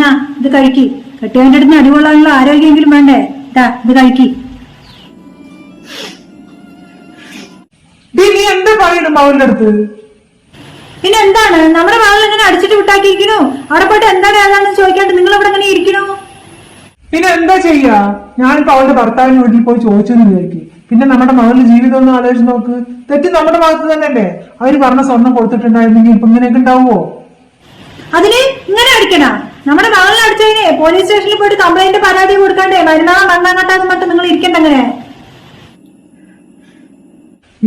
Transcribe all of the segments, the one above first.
എന്നാ ഇത് കഴിക്കി. കെട്ടിയവന്റെ അടുത്ത് അടികൊള്ളാനുള്ള ആരോഗ്യമെങ്കിലും വേണ്ടേ? ഇതാ ഇത് കഴിക്കി. നീ എന്താ പറയുന്നു അടുത്ത്? പിന്നെ എന്താണ്? നമ്മുടെ മകൾ ഇങ്ങനെ അടിച്ചിട്ട് വിട്ടാക്കിയിരിക്കണു അവിടെ പോയിട്ട് എന്താണ് ഏതാണെന്ന് ചോദിക്കാണ്ട് നിങ്ങൾ ഇവിടെ ഇങ്ങനെ ഇരിക്കണു പിന്നെ എന്താ ചെയ്യാ? ഞാനിപ്പോ അവളുടെ ഭർത്താവിന് വീട്ടിൽ പോയി ചോദിച്ചെന്ന് വിചാരിക്കും. പിന്നെ നമ്മുടെ മകളുടെ ജീവിതം ഒന്ന് ആലോചിച്ച് നോക്ക്. തെറ്റ് നമ്മുടെ ഭാഗത്ത് തന്നെയല്ലേ അവർ പറഞ്ഞ സ്വർണം കൊടുത്തിട്ടുണ്ടായിരുന്നെങ്കിൽ ഇപ്പൊ ഇങ്ങനെയൊക്കെ ഉണ്ടാവുമോ അതിന് ഇങ്ങനെ അടിക്കണ? നമ്മുടെ മകളിനെ അടിച്ചതിനെ പോലീസ് സ്റ്റേഷനിൽ പോയിട്ട് കംപ്ലൈന്റ് പരാതി കൊടുക്കാണ്ടേ മരുന്നാ മണ്ണാങ്ങട്ടാന്ന് പറഞ്ഞിട്ട് നിങ്ങൾ ഇരിക്കണ്ട അങ്ങനെ.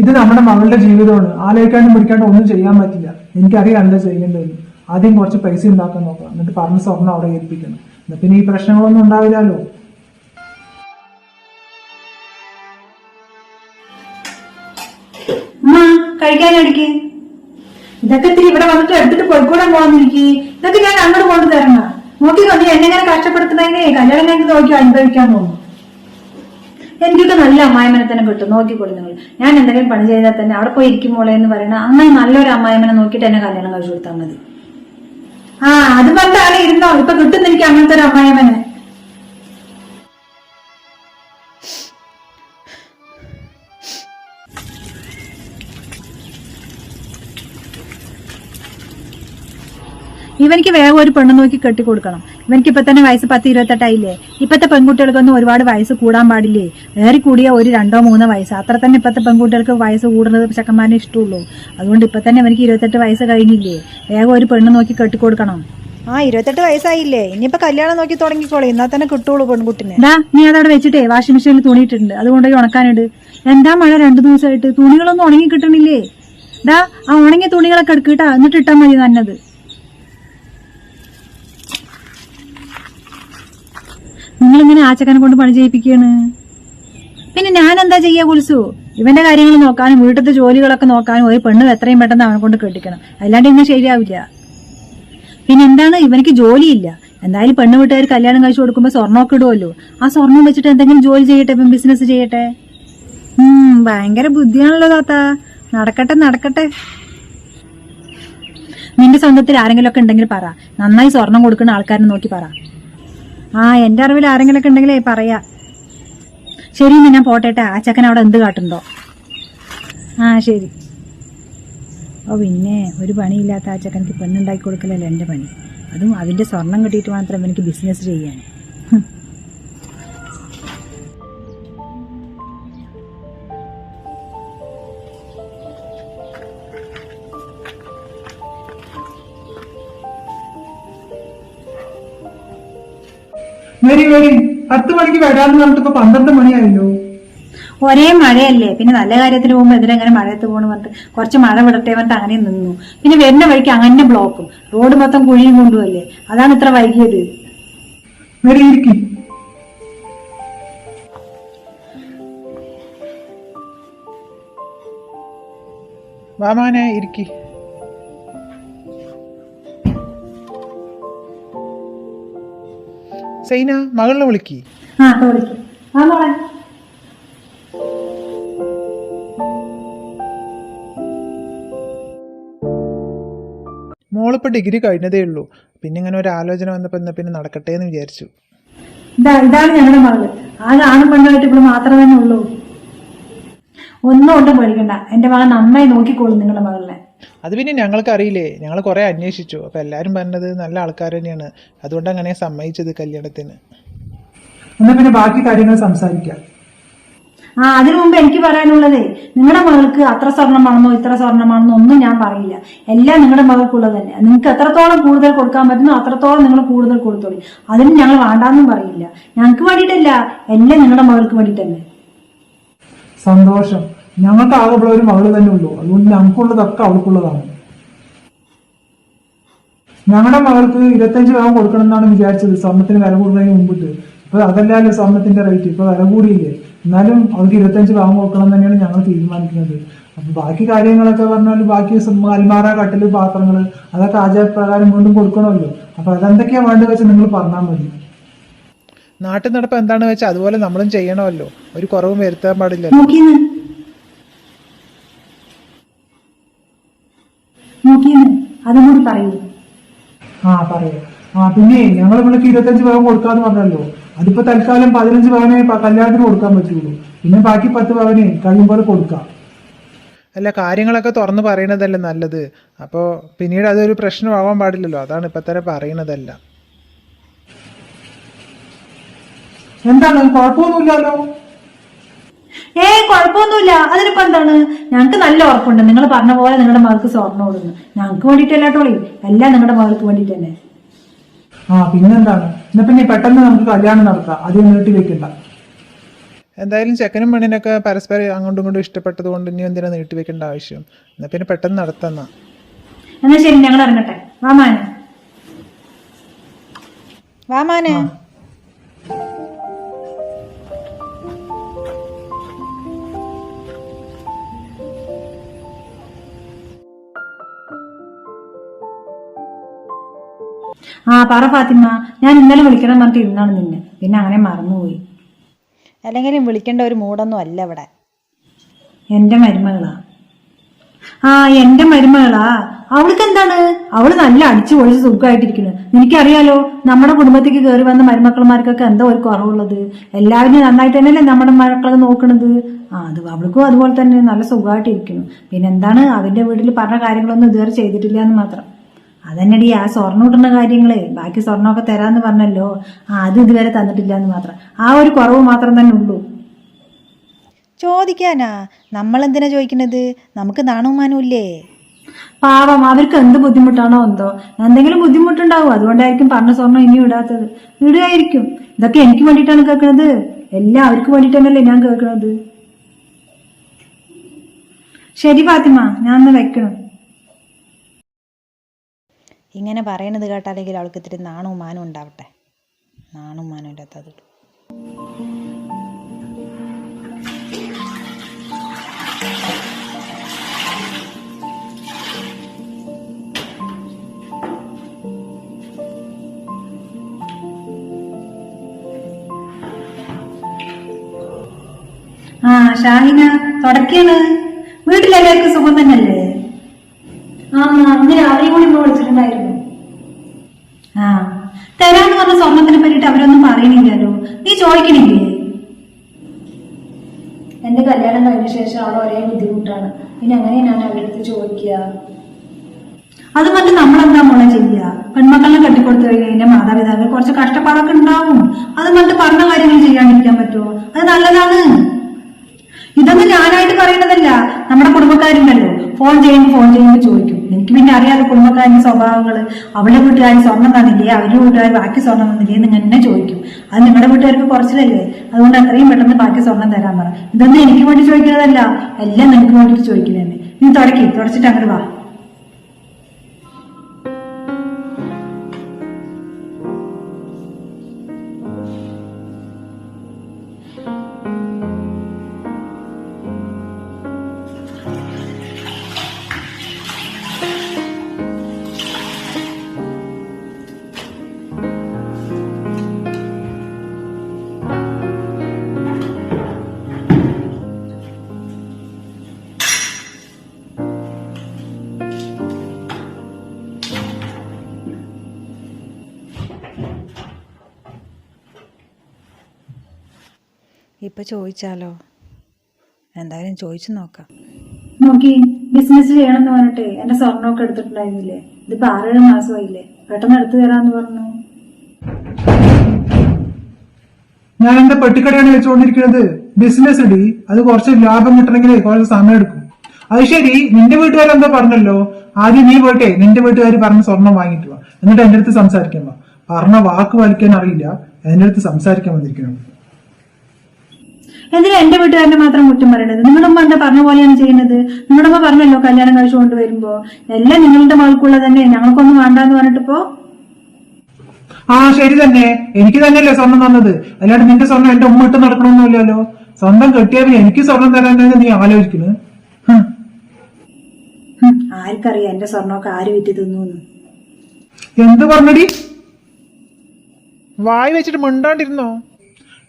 ഇത് നമ്മുടെ മകളുടെ ജീവിതമാണ്. ആലോചിക്കാണ്ടും പിടിക്കാണ്ടും ഒന്നും ചെയ്യാൻ പറ്റില്ല. എനിക്കറിയാം എന്താ ചെയ്യേണ്ടതെന്ന് ആദ്യം കുറച്ച് പൈസ ഉണ്ടാക്കാൻ നോക്കാം എന്നിട്ട് പറഞ്ഞ സ്വർണം അവിടെ ഏൽപ്പിക്കണം. എന്നാ പിന്നെ ഈ പ്രശ്നങ്ങളൊന്നും ഉണ്ടാവില്ലല്ലോ. കഴിക്കാൻ ഇതൊക്കെ ഇത്തിരി ഇവിടെ വന്നിട്ട് എടുത്തിട്ട് പോയിക്കൂടാൻ പോകാന്നിരിക്കി ഇതൊക്കെ ഞാൻ അങ്ങോട്ട് കൊണ്ടു തരണ. നോക്കിക്കോ നീ എന്നെ ഇങ്ങനെ കഷ്ടപ്പെടുത്തുന്നതിനെ കല്യാണം കഴിഞ്ഞ് നോക്കി അനുഭവിക്കാൻ പോകുന്നു എനിക്കൊക്കെ നല്ല അമ്മായിമനെ തന്നെ കിട്ടും. നോക്കിക്കൊള്ളു നിങ്ങൾ ഞാൻ എന്തെങ്കിലും പണി ചെയ്താൽ തന്നെ അവിടെ പോയി ഇരിക്കുമ്പോളെ എന്ന് പറയണ അങ്ങനെ നല്ലൊരു അമ്മായിമനെ നോക്കിയിട്ട് എന്നെ കല്യാണം കഴിച്ചു കൊടുത്താൽ മതി. ആ അത് പറഞ്ഞാണ് ഇരുന്നോ. ഇപ്പൊ കിട്ടുന്ന എനിക്ക് അങ്ങനത്തെ ഒരു അമ്മായിമനെ ഇവനിക്ക് വേഗം ഒരു പെണ്ണ് നോക്കി കെട്ടിക്കൊടുക്കണം. ഇവനിക്ക് ഇപ്പൊ തന്നെ വയസ്സ് പത്ത് ഇരുപത്തെട്ടായില്ലേ ഇപ്പത്തെ പെൺകുട്ടികൾക്കൊന്നും ഒരുപാട് വയസ്സ് കൂടാൻ പാടില്ലേ? ഏറി കൂടിയ ഒരു രണ്ടോ മൂന്നോ വയസ്സ്. അത്ര തന്നെ ഇപ്പത്തെ പെൺകുട്ടികൾക്ക് വയസ്സ് കൂടുന്നത് ചെക്കന്മാരെ ഇഷ്ടമുള്ളൂ. അതുകൊണ്ട് ഇപ്പൊ തന്നെ ഇവനിക്ക് ഇരുപത്തെട്ട് വയസ്സ് കഴിഞ്ഞില്ലേ? വേഗം ഒരു പെണ്ണ് നോക്കി കെട്ടിക്കൊടുക്കണം. ആ ഇരുപത്തെട്ട് വയസ്സായില്ലേ? ഇനിയിപ്പോ കല്യാണം നോക്കി തുടങ്ങിക്കോളെ. എന്നാ തന്നെ കിട്ടുള്ളൂ പെൺകുട്ടിനെ. ഡാ നീ അതവിടെ വെച്ചിട്ടേ വാഷിംഗ് മെഷീനിൽ തുണിയിട്ടുണ്ട് അതുകൊണ്ട് ഉണക്കാനുണ്ട്. എന്താ മഴ രണ്ടു ദിവസമായിട്ട്? തുണികളൊന്നും ഉണങ്ങി കിട്ടണില്ലേ? ഡാ ആ ഉണങ്ങിയ തുണികളൊക്കെ എടുക്കട്ടാ എന്നിട്ട് ഇട്ടാൽ മതി നല്ലത് നിങ്ങളിങ്ങനെ ആച്ചക്കനെ കൊണ്ട് പണി ചെയ്യിപ്പിക്കുകയാണ്? പിന്നെ ഞാൻ എന്താ ചെയ്യാ കുൽസു? ഇവന്റെ കാര്യങ്ങൾ നോക്കാനും വീട്ടിലത്തെ ജോലികളൊക്കെ നോക്കാനും ഒരു പെണ്ണ് എത്രയും പെട്ടെന്ന് അവനെ കൊണ്ട് കെട്ടിക്കണം. അല്ലാണ്ട് ഇന്ന് ശരിയാവില്ല. പിന്നെ എന്താണ്? ഇവനിക്ക് ജോലിയില്ല. എന്തായാലും പെണ്ണ് വീട്ടുകാർ കല്യാണം കഴിച്ചു കൊടുക്കുമ്പോ സ്വർണമൊക്കെ ഇടുമല്ലോ ആ സ്വർണം വെച്ചിട്ട് എന്തെങ്കിലും ജോലി ചെയ്യട്ടെ? ഇപ്പം ബിസിനസ് ചെയ്യട്ടെ? ഭയങ്കര ബുദ്ധിയാണല്ലോ താത്ത. നടക്കട്ടെ നടക്കട്ടെ. നിന്റെ സ്വന്തത്തിൽ ആരെങ്കിലും ഒക്കെ ഉണ്ടെങ്കിൽ പറ. നന്നായി സ്വർണം കൊടുക്കുന്ന ആൾക്കാരെ നോക്കി പറ. ആ എന്റെ അറിവിൽ ആരെങ്കിലും ഒക്കെ ഉണ്ടെങ്കിലേ പറയാ. ശരി ഞാൻ പോട്ടേട്ടെ. ആ ചക്കൻ അവിടെ എന്ത് കാട്ടുണ്ടോ ആ ശരി. ഓ പിന്നെ ഒരു പണിയില്ലാത്ത ആ ചക്കനക്ക് പെണ്ണുണ്ടാക്കി കൊടുക്കലല്ലേ എന്റെ പണി? അതും അതിന്റെ സ്വർണം കിട്ടിയിട്ട് മാത്രം എനിക്ക് ബിസിനസ് ചെയ്യാൻ വരി വരി. പത്ത് മണിക്ക് വരാന്ന് പറഞ്ഞിട്ട് ഇപ്പൊ പന്ത്രണ്ട് മണിയായല്ലോ. ഒരേ മഴയല്ലേ? പിന്നെ നല്ല കാര്യത്തിന് പോകുമ്പോൾ എന്തിനെങ്ങനെ മഴയത്ത് പോകണം പറഞ്ഞിട്ട്? കുറച്ച് മഴ വിടട്ടെ പറഞ്ഞിട്ട് അങ്ങനെ നിന്നു. പിന്നെ വരുന്ന വഴിക്ക് അങ്ങനെ ബ്ലോക്കും റോഡ് മൊത്തം കുഴിയും കൊണ്ടുവല്ലേ അതാണ് ഇത്ര വൈകിയത്. വരി ഇരിക്കും. വാമാനെ ഇരിക്കി. സൈന മകളിനെ വിളിക്കി. മോളിപ്പോ ഡിഗ്രി കഴിഞ്ഞതേ ഉള്ളൂ. പിന്നെ ഇങ്ങനെ ഒരു ആലോചന വന്നപ്പോ എന്നാ പിന്നെ നടക്കട്ടെ എന്ന് വിചാരിച്ചു. ഇതാ ഇതാണ് ഞങ്ങളുടെ മകൾ. ആകെ ആണും പെണ്ണായിട്ട് ഇവിടെ മാത്രമേ ഉള്ളൂ. ഒന്നും ഒട്ടും പേടിക്കണ്ട. എന്റെ മകൻ നന്നായി നോക്കിക്കോളും നിങ്ങളുടെ മകളിനെ അത് പിന്നെ ഞങ്ങൾക്ക് അറിയില്ലേ ഞങ്ങൾ കുറേ അന്വേഷിച്ചു. അപ്പൊ എല്ലാവരും പറഞ്ഞത് നല്ല ആൾക്കാർ തന്നെയാണ്. അതുകൊണ്ട് അങ്ങനെ സമ്മതിച്ചത് കല്യാണത്തിന്. എന്നാ പിന്നെ ബാക്കി കാര്യങ്ങൾ സംസാരിക്കാം. ആ അതിനു മുമ്പ് എനിക്ക് പറയാനുള്ളതേ നിങ്ങളുടെ മകൾക്ക് അത്ര സ്വർണമാണെന്നോ ഇത്ര സ്വർണമാണെന്നോ ഒന്നും ഞാൻ പറയില്ല. എല്ലാം നിങ്ങളുടെ മകൾക്കുള്ളത് തന്നെ നിങ്ങൾക്ക് എത്രത്തോളം കൂടുതൽ കൊടുക്കാൻ പറ്റുന്നോ അത്രത്തോളം നിങ്ങൾ കൂടുതൽ കൊടുത്തോളി. അതിന് ഞങ്ങൾ വേണ്ടാന്നും പറയില്ല. ഞങ്ങൾക്ക് വേണ്ടിയിട്ടല്ല എല്ലാം നിങ്ങളുടെ മകൾക്ക് വേണ്ടിയിട്ട് തന്നെ സന്തോഷം. ഞങ്ങൾക്ക് ആകെയുള്ള ഒരു മകൾ തന്നെ ഉള്ളൂ. അതുകൊണ്ട് ഞങ്ങൾക്കുള്ളതൊക്കെ അവൾക്കുള്ളതാണ്. ഞങ്ങളുടെ മകൾക്ക് ഇരുപത്തഞ്ച് പവൻ കൊടുക്കണം എന്നാണ് വിചാരിച്ചത്. സ്വർണത്തിന് വില കൂടുന്നതിന് മുമ്പിട്ട്. ഇപ്പൊ അതല്ലല്ലോ സ്വർണത്തിന്റെ റേറ്റ് ഇപ്പൊ വില കൂടിയില്ലേ? എന്നാലും അവർക്ക് ഇരുപത്തഞ്ച് പവൻ കൊടുക്കണം തന്നെയാണ് ഞങ്ങൾ തീരുമാനിക്കുന്നത്. അപ്പൊ ബാക്കി കാര്യങ്ങളൊക്കെ പറഞ്ഞാൽ ബാക്കി അൽമാറ കട്ടിൽ പാത്രങ്ങൾ അതൊക്കെ ആചാരപ്രകാരം വീണ്ടും കൊടുക്കണമല്ലോ. അപ്പൊ അതെന്തൊക്കെയാ വേണ്ടത് വെച്ച് നിങ്ങൾ പറഞ്ഞാൽ മതി. നാട്ടിൽ നടപ്പ് എന്താണെന്ന് വെച്ചാൽ അതുപോലെ നമ്മളും ചെയ്യണമല്ലോ. ഒരു കുറവും വരുത്താൻ പാടില്ല നോക്കിന്ന് നോക്കിന്ന് അതും കൂടി പറയൂ. ആ പറയാം. ആ പിന്നെ ഞങ്ങൾ ഇവിടേക്ക് ഇരുപത്തഞ്ച് പവൻ കൊടുക്കാന്ന് പറഞ്ഞല്ലോ. അതിപ്പോ തൽക്കാലം പതിനഞ്ച് പവനെ കല്യാണത്തിന് കൊടുക്കാൻ പറ്റുള്ളൂ. പിന്നെ ബാക്കി പത്ത് പവനെ കഴിയുമ്പോൾ കൊടുക്കാം. അല്ല കാര്യങ്ങളൊക്കെ തുറന്ന് പറയണതല്ലേ നല്ലത്? അപ്പോൾ പിന്നീട് അതൊരു പ്രശ്നമാവാൻ പാടില്ലല്ലോ. അതാണ് ഇപ്പം തന്നെ പറയണതല്ല. എന്താണ്? കുഴപ്പമൊന്നുമില്ലല്ലോ. ഏയ് കുഴപ്പമൊന്നുമില്ല. അതിനിപ്പോ എന്താണ്? ഞങ്ങൾക്ക് നല്ല ഉറപ്പുണ്ട്. നിങ്ങൾ പറഞ്ഞ പോലെ നിങ്ങളുടെ മകൾക്ക് സ്വർണം കൊടുക്കുന്നു ഞങ്ങൾക്ക് വേണ്ടിട്ടല്ല ടോളി എല്ലാം നിങ്ങളുടെ മകൾക്ക് വേണ്ടിയിട്ട് തന്നെ. ആ പിന്നെന്താണ്? എന്നാ പിന്നെ പെട്ടെന്ന് നമുക്ക് കല്യാണം നടത്താം അധികം നീട്ടി വെക്കണ്ട. എന്തായാലും ചെക്കനും പെണ്ണിനൊക്കെ പരസ്പരം അങ്ങോട്ടും ഇങ്ങോട്ടും ഇഷ്ടപ്പെട്ടത് കൊണ്ട് ഇനി എന്തിനാ നീട്ടി വെക്കേണ്ട ആവശ്യം? എന്നാ പിന്നെ പെട്ടെന്ന് നടത്തുന്ന. എന്നാ ശരി ഞങ്ങൾ ഇറങ്ങട്ടെ. വാമാനെ വാ ആ പറ ഫാത്തിമ. ഞാൻ ഇന്നലെ വിളിക്കണം പറഞ്ഞിട്ട് ഇരുന്നാണ് നിന്നെ. പിന്നെ അങ്ങനെ മറന്നുപോയി. അല്ലെങ്കിലും വിളിക്കേണ്ട ഒരു മൂടൊന്നും അല്ല ഇവിടെ. എന്റെ മരുമകളാ. ആ എന്റെ മരുമകളാ. അവൾക്ക് എന്താണ്? അവൾ നല്ല അടിച്ചു പൊളിച്ച് സുഖമായിട്ടിരിക്കുന്നു എനിക്കറിയാലോ നമ്മുടെ കുടുംബത്തേക്ക് കയറി വന്ന മരുമക്കളമാർക്കൊക്കെ എന്താ ഒരു കുറവുള്ളത്? എല്ലാവരും നന്നായിട്ട് തന്നെയല്ലേ നമ്മുടെ മക്കളെ നോക്കണത്? ആ അത് അവൾക്കും അതുപോലെ തന്നെ നല്ല സുഖമായിട്ടിരിക്കുന്നു പിന്നെന്താണ് അവന്റെ വീട്ടിൽ പറഞ്ഞ കാര്യങ്ങളൊന്നും ഇതുവരെ ചെയ്തിട്ടില്ല എന്ന് മാത്രം. അതന്നെടി ആ സ്വർണം കിട്ടുന്ന കാര്യങ്ങളെ. ബാക്കി സ്വർണമൊക്കെ തരാന്ന് പറഞ്ഞല്ലോ. ആ അത് ഇതുവരെ തന്നിട്ടില്ല എന്ന് മാത്രം. ആ ഒരു കുറവ് മാത്രം തന്നെ ഉള്ളൂ. ചോദിക്കാനാ? നമ്മളെന്തിനാ ചോദിക്കുന്നത്? നമുക്ക് നാണവുമാനും ഇല്ലേ? പാവം അവർക്ക് എന്ത് ബുദ്ധിമുട്ടാണോ എന്തോ. എന്തെങ്കിലും ബുദ്ധിമുട്ടുണ്ടാവും. അതുകൊണ്ടായിരിക്കും പറഞ്ഞ സ്വർണം ഇനിയും ഇടാത്തത്. ഇടുകയായിരിക്കും. ഇതൊക്കെ എനിക്ക് വേണ്ടിയിട്ടാണ് കേൾക്കുന്നത് എല്ലാം അവർക്ക് വേണ്ടിയിട്ടാണല്ലേ ഞാൻ കേൾക്കുന്നത് ശരി ഫാത്തിമ. ഞാൻ ഒന്ന് വെക്കണം. ഇങ്ങനെ പറയണത് കേട്ടാലെങ്കിൽ അവൾക്ക് ഇത്തിരി നാണവും മാനവും ഉണ്ടാവട്ടെ. നാണവും മാനവും ഇല്ലാത്തത്. ആ ഷാഹിന തുടക്കാണ് വീട്ടിലെല്ലാവർക്കും സുഖം തന്നെയല്ലേ? ആ അന്ന് രാവിലെ കൂടി വിളിച്ചിട്ടുണ്ടായിരുന്നു. ആ. തരാന്ന് പറഞ്ഞ സ്വർണത്തിനെ പറ്റിട്ട് അവരൊന്നും പറയണില്ലല്ലോ നീ ചോദിക്കണില്ലേ? എന്റെ കല്യാണം കഴിഞ്ഞ ശേഷം അവൾ ഒരേ ബുദ്ധിമുട്ടാണ്. പിന്നെ അങ്ങനെ ഞാൻ അവരുടെ അടുത്ത് ചോദിക്കുക? അത് മറ്റേ നമ്മളെന്താ മോളെ ചെയ്യുക പെൺമക്കളെ കെട്ടിക്കൊടുത്തു കഴിഞ്ഞാൽ എന്റെ മാതാപിതാക്കൾ കുറച്ച് കഷ്ടപ്പാടൊക്കെ ഉണ്ടാവും. അത് മറ്റേ പറഞ്ഞ കാര്യങ്ങൾ ചെയ്യാണ്ടിരിക്കാൻ പറ്റുമോ? അത് നല്ലതാണ്. ഇതൊന്നും ഞാനായിട്ട് പറയുന്നതല്ല നമ്മുടെ കുടുംബക്കാരുണ്ടല്ലോ. ഫോൺ ചെയ്യുമ്പോൾ ഫോൺ ചെയ്യുമ്പോൾ ചോദിക്കും. എനിക്ക് പിന്നെ അറിയാലോ കുടുംബക്കാരന്റെ സ്വഭാവങ്ങൾ അവളുടെ വീട്ടുകാർ സ്വർണം തന്നില്ലേ അവരുടെ വീട്ടുകാർ ബാക്കി സ്വർണം തന്നില്ലേ എന്ന് എന്നെ ചോദിക്കും. അത് നിങ്ങളുടെ വീട്ടുകാർക്ക് കുറച്ചിലല്ലേ? അതുകൊണ്ട് അത്രയും പെട്ടെന്ന് ബാക്കി സ്വർണം തരാൻ പറ. ഇതൊന്നും എനിക്ക് വേണ്ടി ചോദിക്കുന്നതല്ല എല്ലാം നിനക്ക് വേണ്ടിയിട്ട് ചോദിക്കുന്നതന്നെ. നീ തുടക്കി തുടച്ചിട്ട് അങ്ങോട്ട് വാ. ഇപ്പം ചോദിച്ചാലോ? എന്തായാലും ചോദിച്ചു നോക്കാം. നോക്കി ബിസിനസ് ചെയ്യണമെന്ന് പറഞ്ഞിട്ട് എന്റെ സ്വർണമൊക്കെ എടുത്തിട്ടുണ്ടായിരുന്നില്ലേ? ഇതിപ്പോ ആറേഴ് മാസമായില്ലേ? പെട്ടെന്ന് എടുത്തു തരാന്ന് പറഞ്ഞു. ഞാൻ എന്റെ പെട്ടിക്കടയാണ് വെച്ചുകൊണ്ടിരിക്കുന്നത്? ബിസിനസ് ഇടി അത് കുറച്ച് ലാഭം കിട്ടണമെങ്കിൽ കുറച്ച് സമയം എടുക്കും. അത് ശരി നിന്റെ വീട്ടുകാരെന്തോ പറഞ്ഞല്ലോ? ആദ്യം നീ പോയിട്ടെ നിന്റെ വീട്ടുകാർ പറഞ്ഞ സ്വർണം വാങ്ങിയിട്ട് വാ. എന്നിട്ട് എന്റെ അടുത്ത് സംസാരിക്കാൻ വാ. പറഞ്ഞ വാക്ക് വലിക്കാൻ അറിയില്ല. എന്റെ അടുത്ത് സംസാരിക്കാൻ വന്നിരിക്കണം. എന്തിനാ എന്റെ വീട്ടുകാരനെ മാത്രം കുറ്റം പറയണത്? നിങ്ങളുടെ ഉമ്മ എന്താ പറഞ്ഞ പോലെയാണ് ചെയ്യുന്നത്? നിങ്ങളുടെ ഉമ്മ പറഞ്ഞല്ലോ കല്യാണം കഴിച്ചു കൊണ്ടുവരുമ്പോ. എല്ലാം നിങ്ങളുടെ മകൾക്കുള്ള തന്നെ. ഞങ്ങൾക്കൊന്നും വേണ്ടെന്ന് പറഞ്ഞിട്ടിപ്പോ ആ ശരി തന്നെ. എനിക്ക് തന്നെയല്ലേ സ്വർണം തന്നത്. അല്ലാണ്ട് നിന്റെ സ്വർണം എന്റെ ഉമ്മ ഇട്ട് നടക്കണമെന്നില്ലല്ലോ സ്വന്തം കെട്ടിയാൽ എനിക്ക് സ്വർണം തരാനാണ് നീ ആലോചിക്കുന്നത്. ആർക്കറിയാം എന്റെ സ്വർണമൊക്കെ ആര് വിറ്റ് തിന്നു എന്ത് പറഞ്ഞടി? വായി വെച്ചിട്ട് മിണ്ടാണ്ടിരുന്നോ?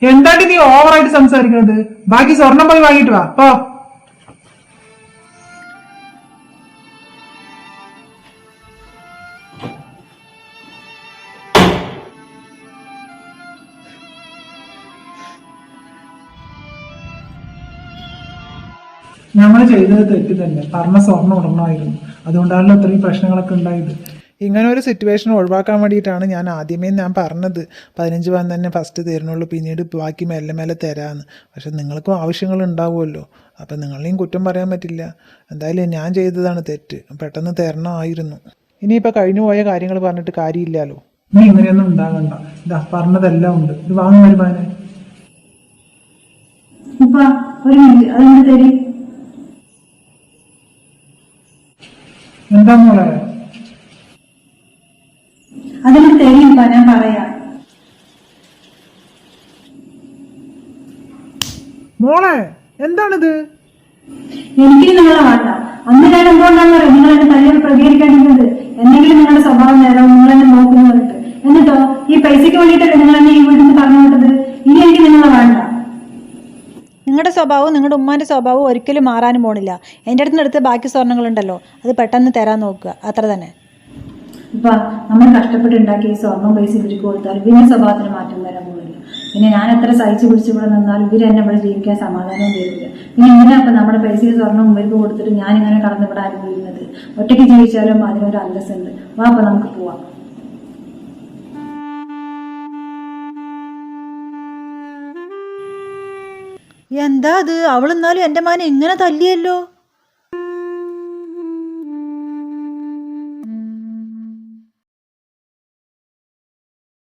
എന്താണ്ട് നീ ഓവറായിട്ട് സംസാരിക്കുന്നത് ബാക്കി സ്വർണം പോയി വാങ്ങിട്ട് വാ. പോ. നമ്മൾ ചെയ്തത് തെറ്റ് തന്നെ. പറഞ്ഞ സ്വർണം ഉടണമായിരുന്നു അതുകൊണ്ടാണല്ലോ ഇത്രയും പ്രശ്നങ്ങളൊക്കെ ഉണ്ടായത്. ഇങ്ങനെ ഒരു സിറ്റുവേഷൻ ഒഴിവാക്കാൻ വേണ്ടിയിട്ടാണ് ഞാൻ ആദ്യമേ ഞാൻ പറഞ്ഞത്. പതിനഞ്ച് പവൻ തന്നെ ഫസ്റ്റ് തരുന്നുള്ളൂ പിന്നീട് ബാക്കി മെല്ലെ മെല്ലെ തരാമെന്ന് പക്ഷെ നിങ്ങൾക്കും ആവശ്യങ്ങൾ ഉണ്ടാവുമല്ലോ. അപ്പം നിങ്ങളെയും കുറ്റം പറയാൻ പറ്റില്ല. എന്തായാലും ഞാൻ ചെയ്തതാണ് തെറ്റ്. പെട്ടെന്ന് തരണമായിരുന്നു ഇനിയിപ്പോൾ കഴിഞ്ഞു പോയ കാര്യങ്ങൾ പറഞ്ഞിട്ട് കാര്യമില്ലല്ലോ. ഇനി ഇങ്ങനെയൊന്നും ഉണ്ടാകണ്ട. ഇതാ പറഞ്ഞതെല്ലാം ഉണ്ട്. ഇത് വാങ്ങി വരുമാനെ ഉപ്പ ഒരു മിനിറ്റ്. അതുകൊണ്ട് തരി? എന്താ മോളെ? അതിന് തരും ഉപ്പ ഞാൻ പറയാം. മോളെ എന്താണിത്? എനിക്ക് നിങ്ങളെ വേണ്ട. അന്ന് ഞാൻ എന്തുകൊണ്ടാണെന്ന് നിങ്ങൾ എന്നെ തല്ലിയോട് പ്രതികരിക്കാനിരുന്നത് എന്തെങ്കിലും നിങ്ങളുടെ സ്വഭാവം നേരം നിങ്ങൾ എന്നെ നോക്കുന്നു പറഞ്ഞിട്ട്. എന്നിട്ടോ ഈ പൈസയ്ക്ക് വേണ്ടിയിട്ടല്ലേ നിങ്ങൾ എന്നെ ഈ വീട്ടിൽ നിന്ന് പറഞ്ഞു വിട്ടത്? ഇനി എനിക്ക് നിങ്ങളെ വേണ്ട. നിങ്ങളുടെ സ്വഭാവവും നിങ്ങളുടെ ഉമ്മാന്റെ സ്വഭാവവും ഒരിക്കലും മാറാനും പോണില്ല. എന്റെ അടുത്ത് അടുത്ത് ബാക്കി സ്വർണങ്ങളുണ്ടല്ലോ അത് പെട്ടെന്ന് തരാൻ നോക്കുക. അത്ര തന്നെ. ഇപ്പൊ നമ്മൾ കഷ്ടപ്പെട്ട് ഉണ്ടാക്കിയ ഈ സ്വർണം പൈസ ഇവർക്ക് കൊടുത്താൽ ഇവരുടെ സ്വഭാവത്തിന് മാറ്റം വരാൻ പോകുന്നില്ല പിന്നെ ഞാൻ എത്ര സഹിച്ചു പിടിച്ച് ഇവിടെ നിന്നാൽ ഇവർ എന്നെ ഇവിടെ ജീവിക്കാൻ സമാധാനവും തരില്ല പിന്നെ ഇങ്ങനെ അപ്പൊ നമ്മുടെ പൈസയും സ്വർണം ഇവർക്ക് കൊടുത്തിട്ട് ഞാൻ ഇങ്ങനെ കടന്ന് ഇവിടെ ഒറ്റയ്ക്ക് ജീവിച്ചാലും അതിനൊരു അന്തസ്സുണ്ട്. വാ അപ്പൊ നമുക്ക് പോവാം. എന്താ അത്? അവളെന്നാലും എന്റെ മാനെ ഇങ്ങനെ തല്ലിയല്ലോ?